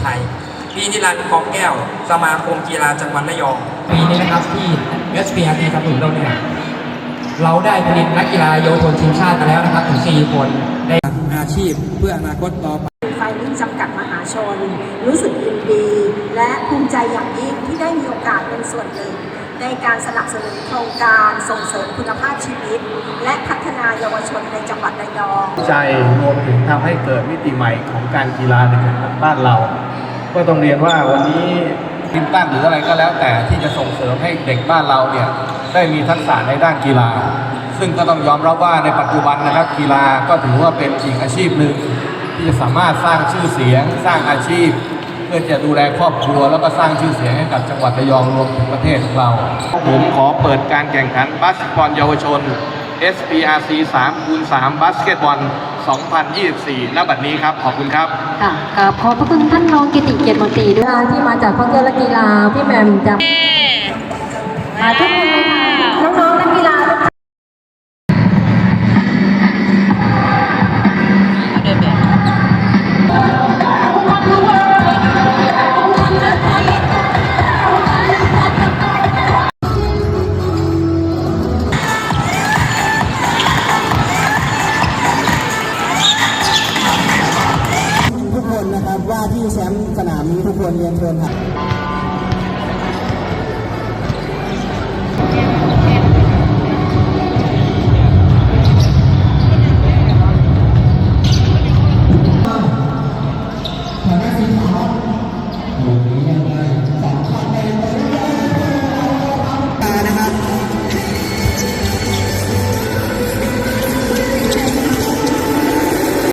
ไทย พี่นิรันดร์กองแก้ว สมาคมกีฬาจังหวัดระยอง ปีนี้นะครับที่ SPRT สมุนเราเนี่ย เราได้ผลิตนักกีฬาเยาวชนทีมชาติมาแล้วนะครับถึง4คนได้อาชีพเพื่ออนาคตต่อไปไฟลิ่งจำกัดมหาชน รู้สึกยินดี และภูมิใจอย่างยิ่งที่ได้มีโอกาสเป็นส่วนหนึ่งในการสนับสนุนโครงการส่งเสริมคุณภาพชีวิต และพัฒนาเยาวชนในจังหวัดระยอง ใจรวมถึงทำให้เกิดมิติใหม่ของการกีฬาในจังหวัดบ้านเรา ก็ต้องเรียนว่าวันนี้ทินตั้นหรืออะไรก็แล้วแต่ที่จะส่งเสริมให้เด็กบ้านเราเนี่ยได้มีทักษะในด้านกีฬา ซึ่งก็ต้องยอมรับว่าในปัจจุบันนะครับ กีฬาก็ถือว่าเป็นอีกอาชีพหนึ่งที่จะสามารถสร้างชื่อเสียง สร้างอาชีพ เพื่อจะดูแลครอบครัว แล้วก็สร้างชื่อเสียงให้กับจังหวัดระยองรวมถึงประเทศของเรา ผมขอเปิดการแข่งขันบาสเกตบอลเยาวชน SPRC 3คูณ3บาสเกตบอล 2024 ณ บัดนี้ครับ ขอบคุณครับ ค่ะกับขอบพระคุณท่านรองกิติเกียรติมนตรีด้วยที่มาจากท่องเที่ยวและกีฬาพี่แหมมจะมาทุกคนเลยค่ะน้ นะครับว่าที่แชมป์สนามนี้ทุกคนเรียนเชิญครับ